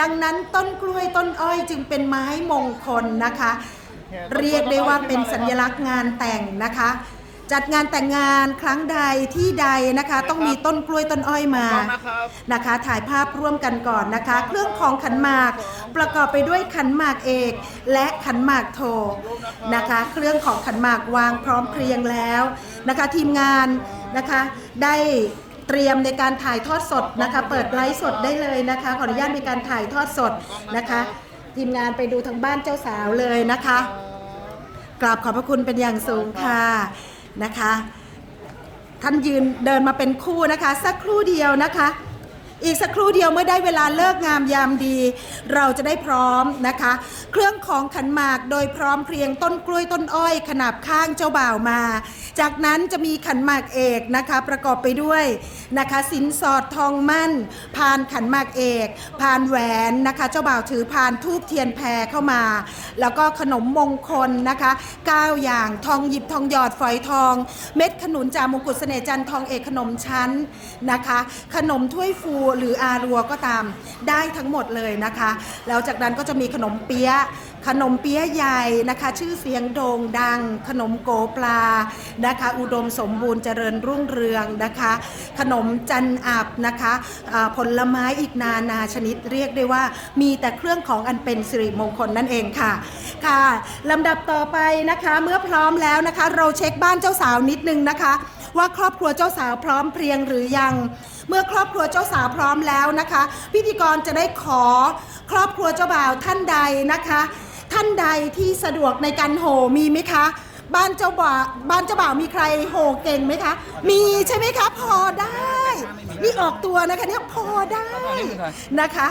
ดังนั้นต้นกล้วยต้นอ้อยจึงเป็นไม้มงคลนะคะ เรียกได้ว่าเป็นสัญลักษณ์งานแต่งนะคะ จัดงานแต่งงานครั้งใดที่ใดนะคะ ต้องมีต้นกล้วยต้นอ้อยมาต้องนะครับนะคะ ถ่ายภาพร่วมกันก่อนนะคะ เครื่องของขันหมากประกอบไปด้วยขันหมากเอกและขันหมากโทนะคะ เครื่องของขันหมากวางพร้อมเพรียงแล้วนะคะ ทีมงานนะคะได้ เตรียมในการถ่ายทอดสดนะคะ เปิดไลฟ์สดได้เลยนะคะ ขออนุญาตมีการถ่ายทอดสดนะคะ ทีมงานไปดูทางบ้านเจ้าสาวเลยนะคะกราบขอบพระคุณเป็นอย่างสูงค่ะนะคะ ท่านยืนเดินมาเป็นคู่นะคะ สักครู่เดียวนะคะ อีกสักครู่เดียวเมื่อได้เวลาเลิกงามยามดี เราจะได้พร้อมนะคะ เครื่องของขันหมากโดยพร้อมเพรียงต้นกล้วยต้นอ้อย ขนาบข้างเจ้าบ่าวมา จากนั้นจะมีขันหมากเอกนะคะประกอบไปด้วยนะคะสินสอดทองมั่น พานขันหมากเอก พานแหวนนะคะ เจ้าบ่าวถือพานทูบเทียนแพรเข้ามา แล้วก็ขนมมงคลนะคะ9อย่างทองหยิบทองหยอดฝอยทอง เม็ดขนุนจามงกุฎเสน่ห์จันทร์ทองเอกขนมชั้นนะคะ ขนมถ้วยฟูหรืออารัวก็ตามได้ทั้งหมดเลยนะคะแล้วจากนั้นก็จะมีขนมเปี๊ยะขนมเปี๊ยะใหญ่นะคะ ชื่อเสียงโด่งดัง ขนมโกปลานะคะ อุดมสมบูรณ์เจริญรุ่งเรืองนะคะ ขนมจันอับนะคะอ่าผลไม้อีกนานาชนิดเรียกได้ว่า มีแต่เครื่องของอันเป็นสิริมงคลนั่นเองค่ะค่ะลำดับต่อไปนะคะเมื่อพร้อมแล้วนะคะ เราเช็คบ้านเจ้าสาวนิดนึงนะคะ ว่าครอบครัวเจ้าสาวพร้อมเพรียงหรือยัง เมื่อครอบครัวเจ้าสาวพร้อมแล้วนะคะ พิธีกรจะได้ขอครอบครัวเจ้าบ่าวท่านใดนะคะ ท่านใดที่สะดวกในการโหมีไหมคะ บ้านเจ้าบ่าวบ้านเจ้าบ่าวมีใครโห่เก่งไหมคะ มีใช่ไหมคะ พอได้ นี่ออกตัวนะคะเนี่ยพอได้นะคะ